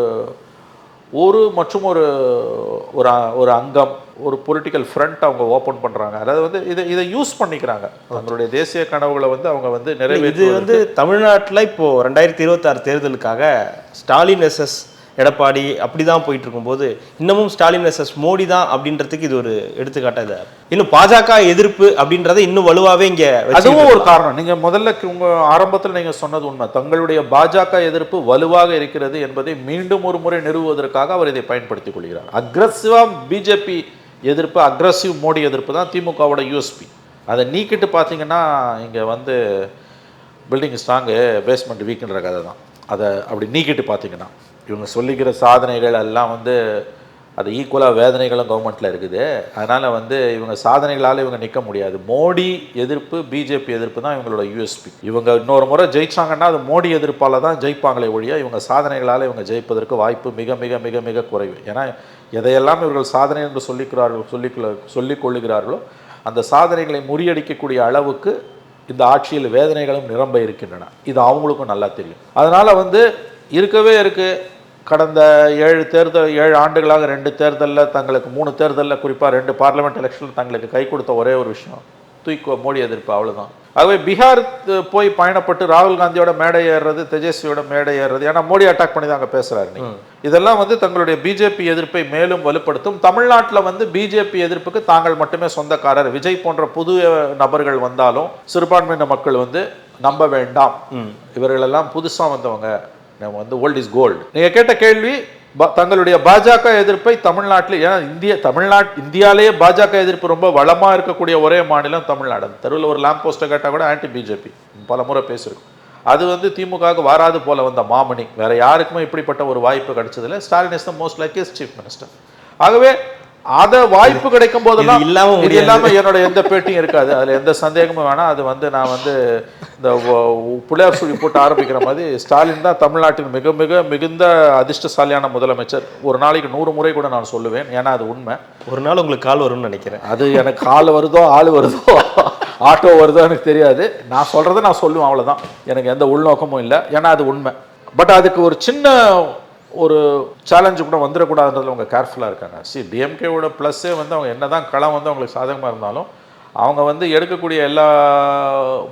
ஒரு மற்றும் ஒரு ஒரு ஒரு அங்கம் ஒரு பொலிட்டிக்கல் ஃப்ரண்ட் அவங்க ஓப்பன் பண்ணுறாங்க அதாவது வந்து இதை இதை யூஸ் பண்ணிக்கிறாங்க. தங்களுடைய தேசிய கனவுகளை வந்து அவங்க வந்து இது நிறைவேற்றி வந்து தமிழ்நாட்டில் இப்போ ரெண்டாயிரத்தி இருபத்தாறு தேர்தலுக்காக ஸ்டாலின் எஸ்எஸ் எடப்பாடி அப்படி தான் போயிட்டு இருக்கும்போது இன்னமும் ஸ்டாலின் எஸ்எஸ் மோடி தான் அப்படின்றதுக்கு இது ஒரு எடுத்துக்காட்டாக இது. இன்னும் பாஜக எதிர்ப்பு அப்படின்றத இன்னும் வலுவாகவே இங்கே அதுவும் ஒரு காரணம். நீங்கள் முதல்ல உங்கள் ஆரம்பத்தில் நீங்கள் சொன்னது உண்மை. தங்களுடைய பாஜக எதிர்ப்பு வலுவாக இருக்கிறது என்பதை மீண்டும் ஒரு முறை நிறுவுவதற்காக அவர் இதை பயன்படுத்திக் கொள்கிறார். அக்ரஸிவாக பிஜேபி எதிர்ப்பு அக்ரஸிவ் மோடி எதிர்ப்பு தான் திமுகவோட யூஎஸ்பி அதை நீக்கிட்டு பார்த்தீங்கன்னா இங்கே வந்து பில்டிங் ஸ்ட்ராங்கு பேஸ்மெண்ட் வீக்குன்ற கதை தான். அதை அப்படி நீக்கிட்டு பார்த்தீங்கன்னா. இவங்க சொல்லிக்கிற சாதனைகள் எல்லாம் வந்து அது ஈக்குவலாக வேதனைகளும் கவர்மெண்ட்டில் இருக்குது. அதனால் வந்து இவங்க சாதனைகளால் இவங்க நிற்க முடியாது. மோடி எதிர்ப்பு பிஜேபி எதிர்ப்பு தான் இவங்களோட யூஎஸ்பி இவங்க இன்னொரு முறை ஜெயிச்சாங்கன்னா அது மோடி எதிர்ப்பால் தான் ஜெயிப்பாங்களே ஒழிய இவங்க சாதனைகளால் இவங்க ஜெயிப்பதற்கு வாய்ப்பு மிக மிக மிக மிக குறைவு. ஏன்னா எதையெல்லாம் இவர்கள் சாதனை என்று சொல்லிக்கிறார்கள் சொல்லிக்கொள்ள சொல்லிக் கொள்ளுகிறார்களோ அந்த சாதனைகளை முறியடிக்கக்கூடிய அளவுக்கு இந்த ஆட்சியில் வேதனைகளும் நிரம்ப இருக்கின்றன. இது அவங்களுக்கும் நல்லா தெரியும். அதனால் வந்து இருக்கவே இருக்குது கடந்த ஏழு தேர்தல் ஏழு ஆண்டுகளாக ரெண்டு தேர்தலில் தங்களுக்கு மூணு தேர்தலில் குறிப்பாக ரெண்டு பார்லிமெண்ட் எலெக்ஷனில் தங்களுக்கு கை கொடுத்த ஒரே ஒரு விஷயம். தூக்கோ மோடி எதிர்ப்பு அவ்வளவுதான். ஆகவே பீகார் போய் பயணப்பட்டு ராகுல் காந்தியோட மேடை ஏறுறது தேஜஸ்வியோட மேடை ஏறுறது ஏன்னா மோடி அட்டாக் பண்ணி தான் அங்கே பேசுகிறாரு இதெல்லாம் வந்து தங்களுடைய பிஜேபி எதிர்ப்பை மேலும் வலுப்படுத்தும். தமிழ்நாட்டில் வந்து பிஜேபி எதிர்ப்புக்கு தாங்கள் மட்டுமே சொந்தக்காரர். விஜய் போன்ற புது நபர்கள் வந்தாலும் சிறுபான்மையின மக்கள் வந்து நம்ப வேண்டாம். இவர்களெல்லாம் புதுசாக வந்தவங்க. நம்ம வந்து ஓல்ட் இஸ் கோல்டு நீங்கள் கேட்ட கேள்வி ப- தங்களுடைய பாஜக எதிர்ப்பை தமிழ்நாட்டில் ஏன்னா இந்திய தமிழ்நாட் இந்தியாலேயே பாஜக எதிர்ப்பு ரொம்ப வளமாக இருக்கக்கூடிய ஒரே மாநிலம் தமிழ்நாடு. அந்த தெருவில் ஒரு லேம்ப் போஸ்ட்டை கேட்டால் கூட ஆன்டி பிஜேபி பல முறை பேசியிருக்கோம். அது வந்து திமுகவுக்கு வாராது போல வந்த மாமணி. வேற யாருக்குமே இப்படிப்பட்ட ஒரு வாய்ப்பு கிடைச்சதில்ல. Stalin is the most like chief minister ஆகவே அத வாய்ப்பு கிடைக்கும் போதெல்லாம் இல்லாம இது. இல்லாம என்னோட எந்த பேட்டியும் இருக்காது. அதுல எந்த சந்தேகமும் வேணாம். அது வந்து நான் வந்து இந்த புள்ளையார் சுழி போட்டு ஆரம்பிக்கிற மாதிரி ஸ்டாலின் தான் தமிழ்நாட்டின் மிக மிக மிகுந்த அதிர்ஷ்டசாலியான முதலமைச்சர். ஒரு நாளைக்கு நூறு முறை கூட நான் சொல்லுவேன். ஏன்னா அது உண்மை. ஒரு நாள் உங்களுக்கு கால் வரும்னு நினைக்கிறேன். அது எனக்கு ஆள் வருதோ ஆள் வருதோ ஆட்டோ வருதோ எனக்கு தெரியாது. நான் சொல்றதை நான் சொல்லுவேன் அவ்வளவுதான். எனக்கு எந்த உள்நோக்கமும் இல்லை. ஏன்னா அது உண்மை. பட் அதுக்கு ஒரு சின்ன ஒரு சேலஞ்சு கூட வந்துடக்கூடாதுன்றதுல அவங்க கேர்ஃபுல்லாக இருக்காங்க. சி டிஎம்கேவோட ப்ளஸ்ஸே வந்து அவங்க என்னதான் களம் வந்து அவங்களுக்கு சாதகமாக இருந்தாலும் அவங்க வந்து எடுக்கக்கூடிய எல்லா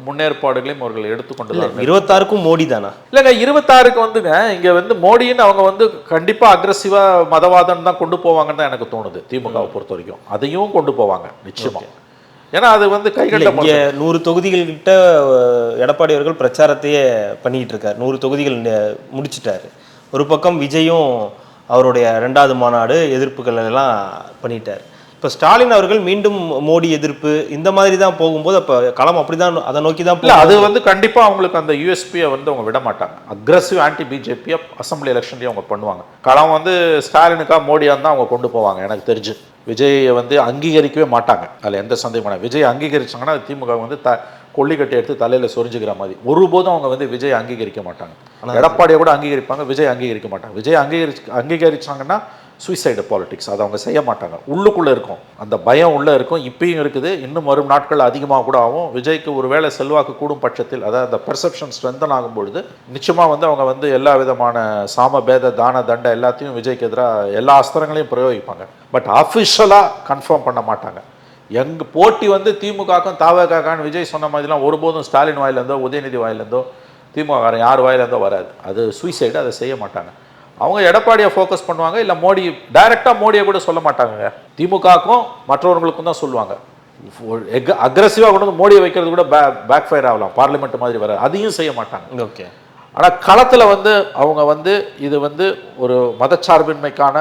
முன்னேற்பாடுகளையும் அவர்கள் எடுத்துக்கொண்டு தான். இருபத்தாறுக்கும் மோடி தானா? இல்லைங்க இருபத்தாறுக்கு வந்துங்க இங்க வந்து மோடின்னு அவங்க வந்து கண்டிப்பா அக்ரஸிவா மதவாதம் தான் கொண்டு போவாங்கன்னு தான் எனக்கு தோணுது திமுகவை பொறுத்த வரைக்கும். அதையும் கொண்டு போவாங்க நிச்சயமா. ஏன்னா அது வந்து கைகட்ட இங்க நூறு தொகுதிகள் கிட்ட அஹ், எடப்பாடி அவர்கள் பிரச்சாரத்தையே பண்ணிட்டு இருக்காரு. நூறு தொகுதிகள் முடிச்சிட்டாரு. ஒரு பக்கம் விஜயும் அவருடைய ரெண்டாவது மாநாடு எதிர்ப்புகள் எல்லாம் பண்ணிட்டார். இப்போ ஸ்டாலின் அவர்கள் மீண்டும் மோடி எதிர்ப்பு இந்த மாதிரி தான் போகும்போது அப்போ களம் அப்படிதான் அதை நோக்கி தான் இல்ல அது வந்து கண்டிப்பா அவங்களுக்கு அந்த யூஎஸ்பியை வந்து அவங்க விட மாட்டாங்க. அக்ரஸிவ் ஆன்டி பிஜேபியை அசம்பிளி எலெக்ஷன்லயும் அவங்க பண்ணுவாங்க. களம் வந்து ஸ்டாலினுக்கா மோடியா தான் அவங்க கொண்டு போவாங்க எனக்கு தெரிஞ்சு. விஜயை வந்து அங்கீகரிக்கவே மாட்டாங்க. அதுல எந்த சந்தேகமான விஜய் அங்கீகரிச்சாங்கன்னா திமுக வந்து த கொல்லிக்கட்டை எடுத்து தலையில சொரிஞ்சுக்கிற மாதிரி. ஒருபோதும் அவங்க வந்து விஜய் அங்கீகரிக்க மாட்டாங்க. எடப்பாடியை கூட அங்கீகரிப்பாங்க விஜய் அங்கீகரிக்க மாட்டாங்க. விஜய் அங்கீகரிச்சு அங்கீகரிச்சாங்கன்னா சூசைடு பாலிடிக்ஸ் அதை அவங்க செய்ய மாட்டாங்க. உள்ளுக்குள்ளே இருக்கும். அந்த பயம் உள்ளே இருக்கும். இப்பயும் இருக்குது. இன்னும் வரும் நாட்கள் அதிகமாக கூட ஆகும். விஜய்க்கு ஒரு வேளை செல்வாக்கு கூடும் பட்சத்தில் அதாவது அந்த பெர்செப்ஷன் ஸ்ட்ரென்தன் ஆகும் பொழுது நிச்சயமாக வந்து அவங்க வந்து எல்லா விதமான சாம பேத தான தண்ட எல்லாத்தையும் விஜய்க்கு எதிராக எல்லா அஸ்திரங்களையும் பிரயோகிப்பாங்க. பட் அஃபிஷியலாக கன்ஃபார்ம் பண்ண மாட்டாங்க. எங்க போட்டி வந்து திமுகக்கும் தாவகாக்கான்னு விஜய் சொன்ன மாதிரிலாம் ஒருபோதும் ஸ்டாலின் வாயிலேருந்தோ உதயநிதி வாயிலேருந்தோ திமுக யார் வாயிலேருந்தோ வராது. அது சூசைடு அதை செய்ய மாட்டாங்க. அவங்க எடப்பாடியை ஃபோக்கஸ் பண்ணுவாங்க இல்லை மோடி டைரெக்டாக மோடியை கூட சொல்ல மாட்டாங்க திமுகக்கும் மற்றவர்களுக்கும் தான் சொல்லுவாங்க. அக்ரஸிவாக கொண்டு வந்து மோடியை வைக்கிறது கூட பே பேக் ஃபயர் ஆகலாம். பார்லிமெண்ட் மாதிரி வர அதையும் செய்ய மாட்டாங்க. ஓகே ஆனால் களத்தில் வந்து அவங்க வந்து இது வந்து ஒரு மதச்சார்பின்மைக்கான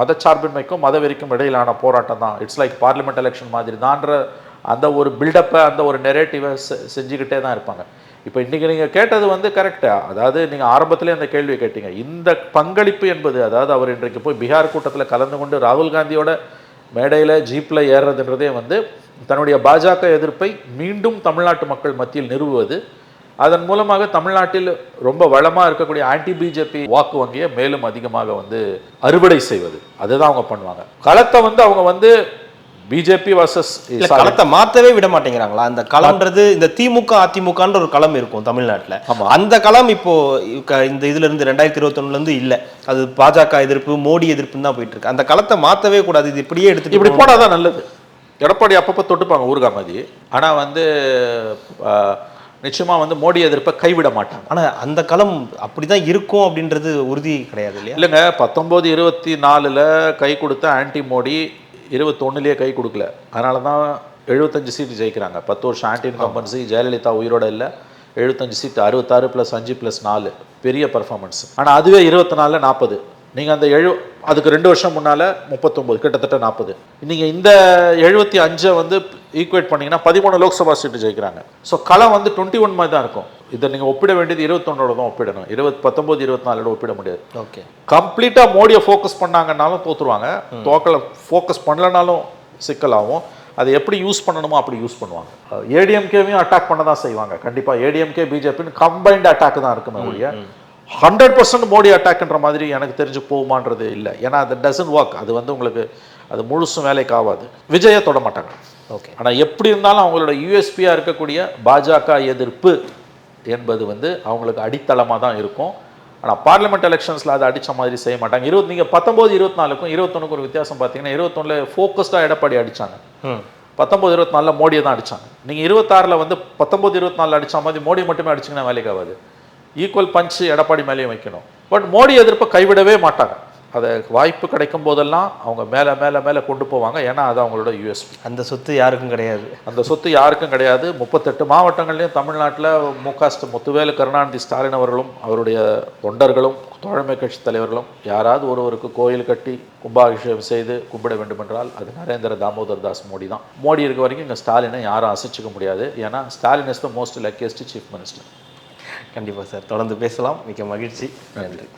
மதச்சார்பின்மைக்கும் மதவெறிக்கும் இடையிலான போராட்டம் தான். இட்ஸ் லைக் பார்லிமெண்ட் எலெக்ஷன் மாதிரி தான்ற அந்த ஒரு பில்டப்பை அந்த ஒரு நெரேட்டிவை செஞ்சுக்கிட்டே தான் இருப்பாங்க. இப்போ இன்றைக்கி நீங்கள் கேட்டது வந்து கரெக்டாக அதாவது நீங்கள் ஆரம்பத்திலே அந்த கேள்வியை கேட்டீங்க. இந்த பங்களிப்பு என்பது அதாவது அவர் இன்றைக்கு போய் பீகார் கூட்டத்தில் கலந்து கொண்டு ராகுல் காந்தியோட மேடையில் ஜீப்பில் ஏறுறதுன்றதே வந்து தன்னுடைய பாஜக எதிர்ப்பை மீண்டும் தமிழ்நாட்டு மக்கள் மத்தியில் நிறுவுவது அதன் மூலமாக தமிழ்நாட்டில் ரொம்ப வளமாக இருக்கக்கூடிய ஆன்டி பிஜேபி வாக்கு வங்கியை மேலும் அதிகமாக வந்து அறுவடை செய்வது. அதுதான் அவங்க பண்ணுவாங்க. களத்தை வந்து அவங்க வந்து பிஜேபி வர்சஸ் களத்தை மாத்தவே விட மாட்டேங்கிறாங்களா? அந்த களம்ன்றது இந்த திமுக அதிமுகன்ற ஒரு களம் இருக்கும் தமிழ்நாட்டுல. அந்த களம் இப்போ இந்த இதுல இருந்து ரெண்டாயிரத்தி இருபத்தொன்னுல இருந்து இல்ல. அது பாஜக எதிர்ப்பு மோடி எதிர்ப்புன்னு தான் போயிட்டு இருக்கு அந்த களத்தை மாத்தவே கூடாது. இது இப்படியே எடுத்துட்டு இப்படி. போனால் நல்லது. எடப்பாடி அப்பப்போ தொட்டுப்பாங்க ஊர்கா மாதிரி ஆனால் வந்து ஆஹ், நிச்சயமா வந்து மோடி எதிர்ப்பை கைவிட மாட்டாங்க. ஆனா அந்த களம் அப்படிதான் இருக்கும் அப்படின்றது உறுதி கிடையாது இல்லையா? இல்லைங்க பத்தொம்போது இருபத்தி நாலில் கை கொடுத்த ஆன்டி மோடி இருபத்தொன்னுலேயே கை கொடுக்கல. அதனால தான் எழுபத்தஞ்சு சீட்டு ஜெயிக்கிறாங்க. பத்து வருஷம் ஆன்டி இன்கம்பன்சி ஜெயலலிதா உயிரோட இல்லை. எழுபத்தஞ்சு சீட்டு அறுபத்தாறு ப்ளஸ் அஞ்சு ப்ளஸ் நாலு. பெரிய பர்ஃபார்மன்ஸ் ஆனால் அதுவே இருபத்தி நாலில் நாற்பது நீங்கள் அந்த எழு அதுக்கு ரெண்டு வருஷம் முன்னால் முப்பத்தொம்போது கிட்டத்தட்ட நாற்பது நீங்கள் இந்த எழுபத்தி அஞ்சை வந்து ஈக்குவேட் பண்ணீங்கன்னா பதிமூணு லோக்சபா சீட்டு ஜெயிக்கிறாங்க. ஸோ களம் வந்து டுவெண்ட்டி ஒன் மாதிரி தான் இருக்கும். இதை நீங்கள் ஒப்பிட வேண்டியது இருபத்தொன்னோட தான் ஒப்பிடணும். இருபத் பத்தொம்போது இருபத்தி நாலோட ஒப்பிட முடியாது. ஓகே கம்ப்ளீட்டாக மோடியை ஃபோக்கஸ் பண்ணாங்கன்னாலும் தோத்துருவாங்க. தோக்கலை ஃபோக்கஸ் பண்ணலனாலும் சிக்கலாகும். அதை எப்படி யூஸ் பண்ணணுமோ அப்படி யூஸ் பண்ணுவாங்க. ஏடிஎம்கேவையும் அட்டாக் பண்ண தான் செய்வாங்க. கண்டிப்பாக ஏடிஎம்கே பிஜேபின்னு கம்பைன்ட் அட்டாக் தான் இருக்குமே ஒழிய ஹண்ட்ரட் பர்சன்ட் மோடி அட்டாக்ன்ற மாதிரி எனக்கு தெரிஞ்சு போகுமான்றது இல்லை. ஏன்னா அது டசன் ஒர்க் அது வந்து உங்களுக்கு அது முழுசும் வேலைக்கு ஆகாது. விஜயை தொட மாட்டாங்க. ஓகே ஆனால் எப்படி இருந்தாலும் அவங்களோட யூஎஸ்பியாக இருக்கக்கூடிய பாஜக எதிர்ப்பு என்பது வந்து அவங்களுக்கு அடித்தளமாக தான் இருக்கும். ஆனால் பார்லிமெண்ட் எலெக்ஷன்ஸில் அதை அடித்த மாதிரி செய்ய மாட்டாங்க. இருபத்தி நீங்கள் பத்தொம்போது இருபத்தி நாலுக்கும் இருபத்தொன்னுக்கு ஒரு வித்தியாசம் பார்த்தீங்கன்னா இருபத்தொன்னில் ஃபோக்கஸ்டாக எடப்பாடி அடிச்சாங்க. ம். பத்தொம்போது இருபத்தி நாலில் மோடியை தான் அடிச்சாங்க. நீங்கள் இருபத்தாறில் வந்து பத்தொம்போது இருபத்தி நாலில் அடிச்ச மாதிரி மோடி மட்டுமே அடிச்சிங்கன்னா வேலைக்கு ஆகாது. ஈக்குவல் பஞ்ச் எடப்பாடி மேலேயும் வைக்கணும். பட் மோடி எதிர்ப்பை கைவிடவே மாட்டாங்க. அதை வாய்ப்பு கிடைக்கும் போதெல்லாம் அவங்க மேலே மேலே மேலே கொண்டு போவாங்க. ஏன்னா அது அவங்களோட யூஎஸ்பி அந்த சொத்து யாருக்கும் கிடையாது. அந்த சொத்து யாருக்கும் கிடையாது. முப்பத்தெட்டு மாவட்டங்கள்லையும் தமிழ்நாட்டில் மு க முத்துவேலு கருணாநிதி ஸ்டாலின் அவர்களும் அவருடைய தொண்டர்களும் தோழமை கட்சி தலைவர்களும் யாராவது ஒருவருக்கு கோயில் கட்டி கும்பாபிஷேகம் செய்து கும்பிட வேண்டுமென்றால் அது நரேந்திர தாமோதர் தாஸ் மோடி தான். மோடி இருக்க வரைக்கும் இங்கே ஸ்டாலினை யாரும் அசைச்சிக்க முடியாது. ஏன்னா Stalin is the most luckiest chief minister கண்டிப்பா சார். தொடர்ந்து பேசலாம். மிக்க மகிழ்ச்சி. நன்றி.